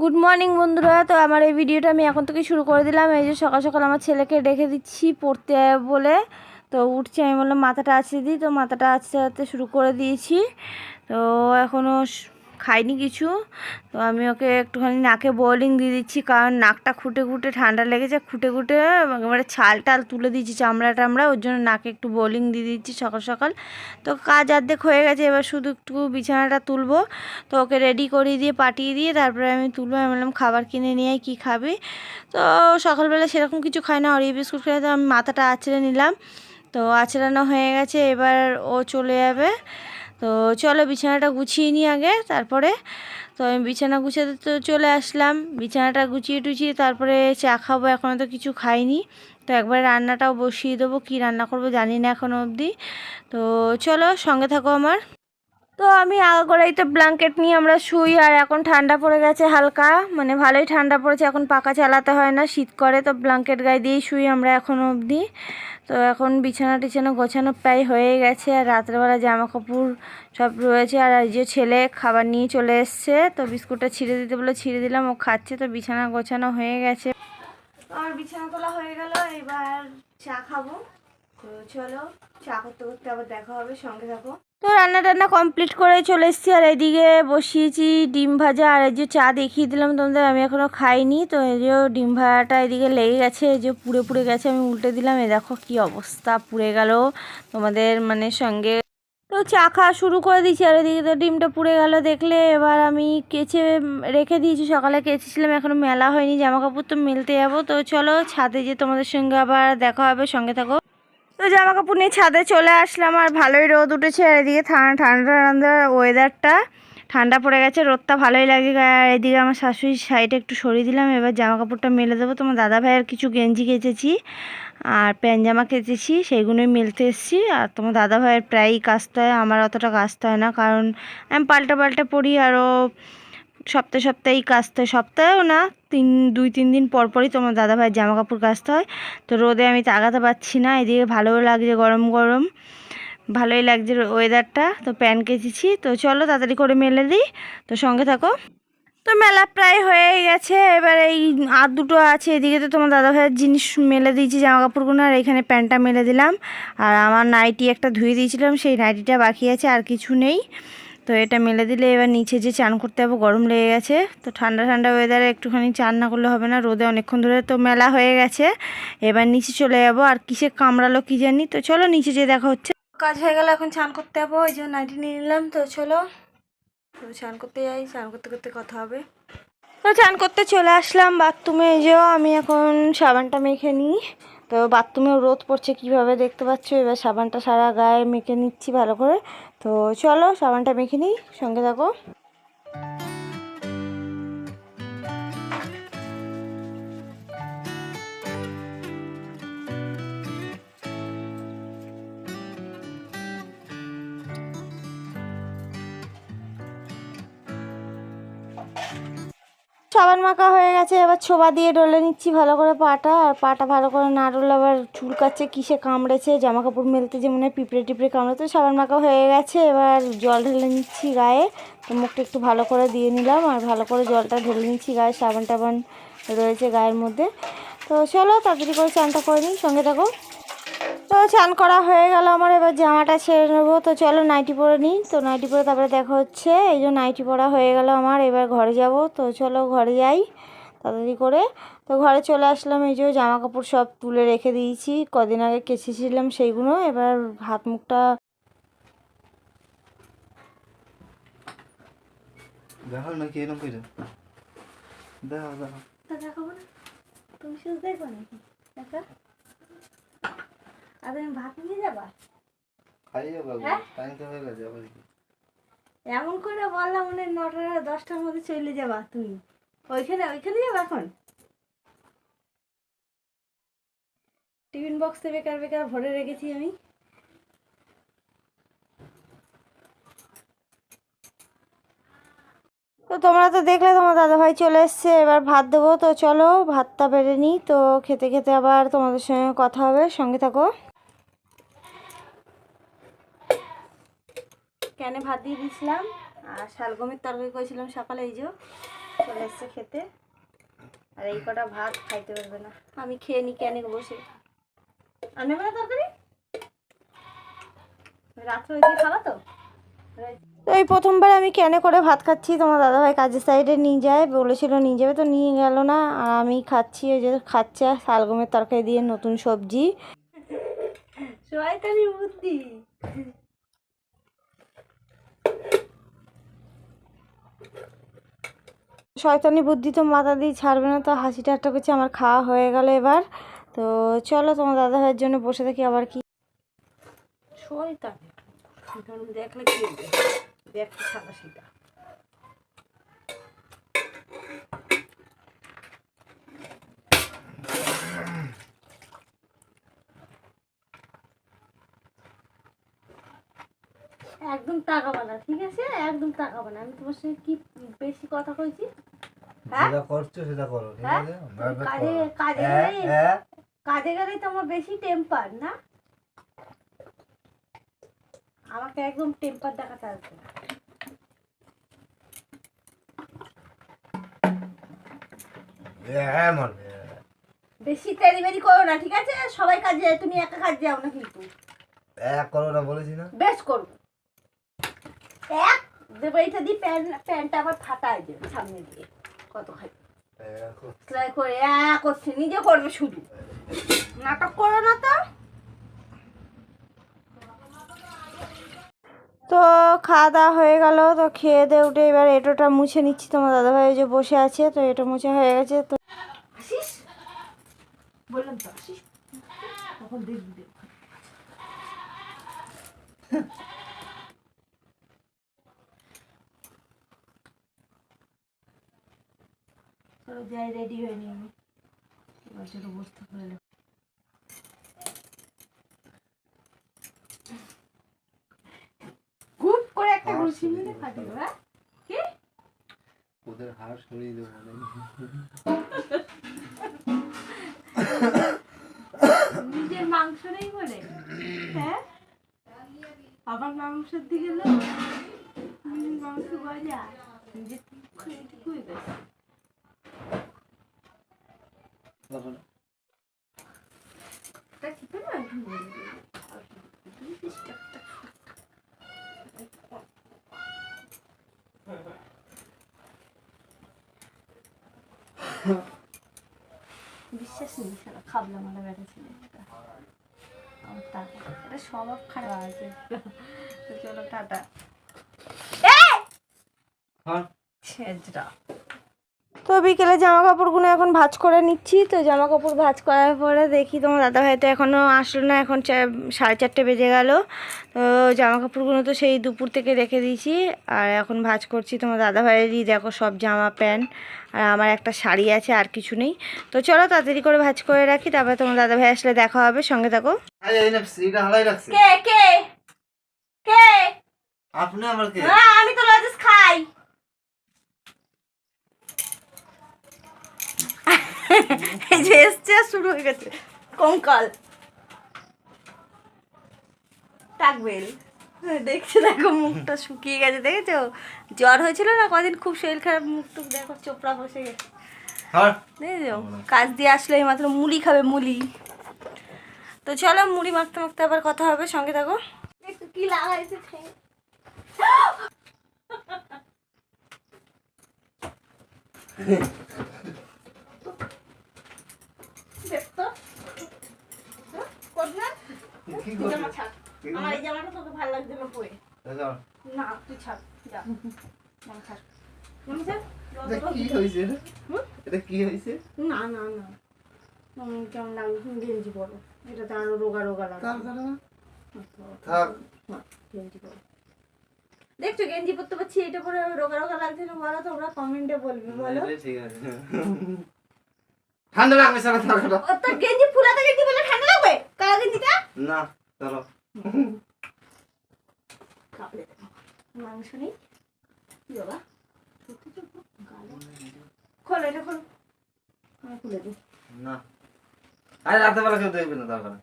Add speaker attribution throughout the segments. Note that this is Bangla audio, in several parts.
Speaker 1: গুড মর্নিং বন্ধুরা। তো আমার এই ভিডিওটা আমি এখন থেকে শুরু করে দিলাম। এই যে সকাল সকাল আমার ছেলেকে রেখে দিচ্ছি পড়তে বলে। তো উঠছি, আমি বললাম, মাথাটা আছে দিই। তো মাথাটা আছে আছে শুরু করে দিয়েছি। তো এখনও খাইনি কিছু। তো আমি ওকে একটুখানি নাকে বোলিং দিয়ে দিচ্ছি, কারণ নাকটা খুঁটে খুঁটে ঠান্ডা লেগেছে, খুঁটে খুঁটে একেবারে ছাল টাল তুলে দিয়েছি, চামড়া টামড়া, ওর জন্য নাকে একটু বোলিং দিয়ে দিচ্ছি সকাল সকাল। তো কাজ অর্ধেক হয়ে গেছে, এবার শুধু একটু বিছানাটা তুলবো। তো ওকে রেডি করিয়ে দিয়ে, পাঠিয়ে দিয়ে তারপরে আমি তুলবো, আমি বললাম, খাবার কিনে নিয়ে কী খাবি? তো সকালবেলা সেরকম কিছু খাই না অরিও বিস্কুট খেয়ে তো আমি মাথাটা আছড়ে নিলাম। তো আছড়ানো হয়ে গেছে, এবার ও চলে যাবে। তো চলো বিছানাটা গুছিয়ে নিই আগে, তারপরে তো আমি বিছানা গুছাতে তো চলে আসলাম। বিছানাটা গুছিয়ে টুছিয়ে তারপরে চা খাব এখনও তো কিছু খাইনি। তো একবার রান্নাটাও বসিয়ে দেবো, কি রান্না করব জানি না এখনও অবধি। তো চলো সঙ্গে থাকো আমার। তো আমি আগাগোড়াই তো ব্ল্যাঙ্কেট নিয়ে আমরা শুই আর এখন ঠান্ডা পড়ে গেছে হালকা। মানে ভালোই ঠান্ডা পড়েছে, এখন পাখা চালাতে হয় না, শীত করে তো ব্ল্যাঙ্কেট গায়ে দিয়েই শুই আমরা এখন অবধি। তো এখন বিছানা টিছানা গোছানো প্রায় হয়ে গেছে আর রাত্রেবেলা জামা কাপড় সব রয়েছে আর যে ছেলে খাবার নিয়ে চলে এসছে, তো বিস্কুটটা ছিঁড়ে দিতে বলে ছিঁড়ে দিলাম, ও খাচ্ছে, তো বিছানা গোছানো হয়ে গেছে। আমার বিছানা তোলা হয়ে গেল, এবার চা খাব। তো চলো, চা করতে করতে আবার দেখা হবে, সঙ্গে থাকো। তো রান্না টান্না কমপ্লিট করে চলে এসেছি, আর এদিকে বসিয়েছি ডিম ভাজা, আর এই যে চা দেখিয়ে দিলাম তোমাদের, আমি এখনও খাইনি, তো এই যে ডিম ভাজাটা এদিকে লেগে গেছে, এই যে পুড়ে পুড়ে গেছে, আমি উল্টে দিলাম এ দেখো কি অবস্থা, পুড়ে গেল তোমাদের মানে সঙ্গে। তো চা খাওয়া শুরু করে দিয়েছি, আর এদিকে তো ডিমটা পুড়ে গেল, দেখলে এবার আমি কেচে রেখে দিয়েছি, সকালে কেচেছিলাম এখনও মেলা হয়নি জামা কাপড় তো মেলতে যাব, তো চলো ছাদে যে তোমাদের সঙ্গে আবার দেখা হবে, সঙ্গে থাকো। তো জামা কাপড় নিয়ে ছাদে চলে আসলাম আর ভালোই রোদ উঠেছে আর এদিকে ঠান্ডা ঠান্ডা ঠান্ডা ওয়েদারটা ঠান্ডা পড়ে গেছে, রোদটা ভালোই লাগে আর এদিকে আমার শাশুড়ির সাইডে একটু সরিয়ে দিলাম, এবার জামা কাপড়টা মেলে দেবো। তোমার দাদা ভাইয়ের কিছু গেঞ্জি কেচেছি আর প্যান্ট জামা কেচেছি, সেইগুলোই মেলতে এসেছি। আর তোমার দাদা ভাইয়ের প্রায়ই কাচতে হয়, আমার অতটা কাচতে হয় না। কারণ আমি পাল্টা পাল্টা পরি, আরও সপ্তাহে সপ্তাহেই কাচতে হয় সপ্তাহেও না, তিন, দুই, তিন দিন পর পরই তোমার দাদা ভাইয়ের জামা কাপড় কাচতে হয়। তো রোদে আমি তাকাতে পারছি না, এদিকে ভালোও লাগছে গরম গরম। ভালোই লাগছে ওয়েদারটা তো প্যান কেচেছি। তো চলো তাড়াতাড়ি করে মেলে দিই, তো সঙ্গে থাকো। তো মেলা প্রায় হয়ে গেছে, এবার এই আর দুটো আছে, এদিকে তো তোমার দাদা ভাইয়ের জিনিস মেলে দিয়েছি জামা কাপড়গুলো আর এখানে প্যান্টটা মেলে দিলাম। আর আমার নাইটি একটা ধুয়ে দিয়েছিলাম, সেই নাইটিটা বাকি আছে, আর কিছু নেই। তো এটা মেলে দিলে এবার নিচে যে চান করতে যাব গরম লেগে গেছে। তো ঠান্ডা ঠান্ডা ওয়েদারে একটুখানি চান না করলে হবে না, রোদে অনেকক্ষণ ধরে তো মেলা হয়ে গেছে। এবার নিচে চলে যাব, আর কিসে কামড়ালো কি জানি। তো চলো নিচে যে দেখা হচ্ছে। কাজ হয়ে গেল, এখন চান করতে যাব, ওই জন্য নাইটি নিয়ে নিলাম। তো চলো। তো চান করতে যাই, চান করতে করতে কথা হবে। তো চান করতে চলে আসলাম, বাথরুমে যেও আমি এখন সাবানটা মেখে নিই। তো বাথরুমেও রোদ পড়ছে কীভাবে দেখতে পাচ্ছ? এবার সাবানটা সারা গায়ে মেখে নিচ্ছি ভালো করে। তো চলো সাবানটা মেখে নিই সঙ্গে থাকো। সাবান মাখা হয়ে গেছে, এবার ছোবা দিয়ে ডলে নিচ্ছি ভালো করে পাটা, আর পাটা ভালো করে না ডলে আবার চুলকাচ্ছে, কিসে কামড়েছে জামা কাপড় মেলতে যে মনে হয় পিঁপড়ে টিপড়ে কামড়েছে সাবান মাখা হয়ে গেছে, এবার জল ঢেলে নিচ্ছি গায়ে, তো মুখটা একটু ভালো করে দিয়ে নিলাম, আর ভালো করে জলটা ঢেলে নিচ্ছি গায়ে, সাবান টাবান রয়েছে গায়ের মধ্যে, তো চলো তাড়াতাড়ি করে চানটা করে নিই, সঙ্গে থাকো। তো চান করা হয়ে গেল আমার এবার জামাটা ছেড়ে নেব। তো চলো নাইটি পরে নিই। তো নাইটি পরে তারপরে দেখা হচ্ছে। এই যে নাইটি পরা হয়ে গেল আমার এবার ঘরে যাব। তো চলো ঘরে যাই তাড়াতাড়ি করে। তো ঘরে চলে আসলাম এই যে জামা কাপড় সব তুলে রেখে দিয়েছি। কদিন আগে কেচেছিলাম সেইগুলো এবার হাত মুখটা
Speaker 2: দেখাও নাকি এরকম করে। দেখাও দেখাও।
Speaker 1: দেখাবো না। তুমি শুধু দেখব নাকি? দেখা? আর তুমি ভাত নিয়ে যাবা?
Speaker 2: খাইয়ে বাবু
Speaker 1: হ্যাঁ?
Speaker 2: টাইম তো হয়ে গেছে আবার
Speaker 1: এমন করে বললাম মনে নটা দশটার মধ্যে চলে যাবা তুমি। ওইখানে ওইখানে যাবা এখন? টিফিন বক্সে বেকার বেকার ভরে রেখেছি আমি। তো তোমরা তো দেখলে তোমার দাদাভাই চলে এসছে এবার ভাত দেবো। তো চলো ভাতটা বেড়ে নিই। তো খেতে খেতে আবার তোমাদের সঙ্গে কথা হবে। সঙ্গে থাকো। ক্যানে ভাত দিয়ে দিয়েছিলাম আর শালগমের তরকারি করেছিলাম সকালে এই যে চলে এসছে খেতে। আর এই কটা ভাত খাইতে পারবে না। আমি খেয়ে নি ক্যানে বসে। আর নেবে না তরকারি? রাত্রে ওই দিয়ে খাবা তো? তো এই প্রথমবার আমি ক্যানে করে ভাত খাচ্ছি তোমার দাদাভাই কাজের সাইডে নিয়ে যায় বলেছিল নিয়ে যাবে তো নিয়ে গেল না। আর আমি খাচ্ছি ওই যে খাচ্ছে শালগমের তরকারি দিয়ে নতুন সবজি। শয়তানি বুদ্ধি। শয়তানি বুদ্ধি তো মাথা দিয়ে ছাড়বে না, তো হাসি ঠাট্টা করছে, আমার খাওয়া হয়ে গেল এবার। তো চলো তোমার দাদা ভাইয়ের জন্য বসে থাকি, আবার কি? শয়তান দেখলে কি দেখতে সাদা সেটা। একদম তাকাবা না ঠিক আছে? একদম তাকাবা না আমি তোমার সঙ্গে কি বেশি কথা কইছি? হ্যাঁ?
Speaker 2: যেটা করছ সেটা করো ঠিক
Speaker 1: হ্যাঁ?
Speaker 2: আছে?
Speaker 1: কাজে কাজে
Speaker 2: হ্যাঁ, হ্যাঁ।
Speaker 1: কাজে গেলেই তো আমার বেশি টেম্পার না? আমাকে একদম টেম্পার দেখাতে আসবে না।
Speaker 2: হ্যাঁ
Speaker 1: বেশি তেরিবেরি করো না ঠিক আছে? সবাই কাজে তুমি একা কাজ যাও না কিন্তু
Speaker 2: এক করো না বলেছি না।
Speaker 1: বেশ করো এক দেবো এইটা দিয়ে প্যান্ট প্যান্টটা আবার ফাটাই দেবে সামনে দিয়ে। কত খাই? সেলাই করে এক করছে নিজে করবে শুধু। নাটক করো না তো। তো খাওয়া দাওয়া হয়ে গেল তো খেয়ে দিয়ে উঠে এবার এটোটা মুছে নিচ্ছি। তোমার দাদাভাই ওই যে বসে আছে তো এটা মুছে হয়ে গেছে তো আসিস? বললাম তো আসিস? তখন দেখবি। চলো যাই রেডি হয়ে নি আমি এবার চলো বসতে পারলাম গুপ করে একটা গুছি মিলে ফাটিল হ্যাঁ? কি?
Speaker 2: ওদের হাড় সরিয়ে দেবো
Speaker 1: নিজের মাংস নেই বলে? হ্যাঁ? আবার মাংসের দিকে মাংস গজা? নিজের খুবই গেছে তা চিপে না দুই পিসটা একটা বিশ্বাস নেই সারা খাবলা মারা বেড়া ছিল একটা আমার টাকা এটা স্বভাব খারাপ আছে চলো টাটা
Speaker 2: হ্যাঁ
Speaker 1: ছেজরা বিকেলে জামা কাপড়গুলো এখন ভাজ করে নিচ্ছি। তো জামা কাপড় ভাজ করার পরে দেখি তোমার দাদা ভাই তো এখনও আসলো না এখন চা- সাড়ে চারটে বেজে গেল। তো জামা কাপড়গুলো তো সেই দুপুর থেকে রেখে দিয়েছি। আর এখন ভাজ করছি তোমার দাদা ভাইয়েরই দেখো সব জামা প্যান্ট আর আমার একটা শাড়ি আছে আর কিছু নেই। তো চলো তাড়াতাড়ি করে ভাজ করে রাখি তারপরে তোমার দাদা ভাই আসলে দেখা হবে সঙ্গে থাকো।
Speaker 2: আরে এই না এটা হালাই রাখছে।
Speaker 1: কে কে? কে?
Speaker 2: আপনি আমার কে?
Speaker 1: হ্যাঁ আমি তো লজেস খাই। এই যে এসছে শুরু হয়ে গেছে। কঙ্কাল। টাকবেল দেখছ দেখো মুখটা শুকিয়ে গেছে দেখেছ? জ্বর হয়েছিল না কদিন? খুব শরীর খারাপ মুখ টুক দেখো চোপড়া বসে গেছে।
Speaker 2: হ্যাঁ।
Speaker 1: দেখেছ? কাজ দিয়ে আসলে এই মাত্র মুড়ি খাবে মুড়ি। তো চলো মুড়ি মাখতে মাখতে আবার কথা হবে সঙ্গে থাকো। কি লাগাইছে খেয়ে দেখতো হ্যাঁ? করবি না?
Speaker 2: কি
Speaker 1: জামা ছাড়। আমার এই জামাটা তোকে ভালো লাগছে না পরে। না তুই ছাড় যা। জামা ছাড়। জামা ছাড়।
Speaker 2: কি হয়েছে? এটা কি হয়েছে?
Speaker 1: না না না। কেমন লাগবে গেঞ্জি পরো। এটা তো আরও রোগা রোগা লাগে
Speaker 2: থাক।
Speaker 1: গেঞ্জি পরো। দেখছ গেঞ্জি পরতে পারছি এটা পরে রোগা রোগা লাগছে না বলো তোমরা কমেন্টে বলবে বলো।
Speaker 2: ঠিক আছে। ঠান্ডা লাগবে সারা
Speaker 1: ও গেঞ্জি ফুলাতে গেঞ্জি বলে ঠান্ডা লাগবে? কালা গেঞ্জিটা
Speaker 2: না চলো
Speaker 1: কাপড়ে দেখো। মাংস নেই বাবা সত্যি তো খুব গালে। খোলো এটা খোলো আমি খুলে দিই
Speaker 2: না। আরে রাতে কেউ দেখবে না দরকার নেই।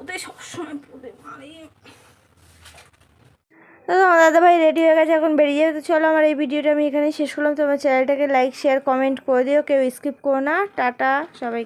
Speaker 1: ওদের সবসময় পড়ে আমার দাদাভাই রেডি হয়ে গেছে এখন বেরিয়ে যাবে তো চলো আমার এই ভিডিওটা আমি এখানে শেষ করলাম। তোমার চ্যানেলটাকে লাইক শেয়ার কমেন্ট করে দিও। কেউ স্কিপ করো না। টাটা সবাই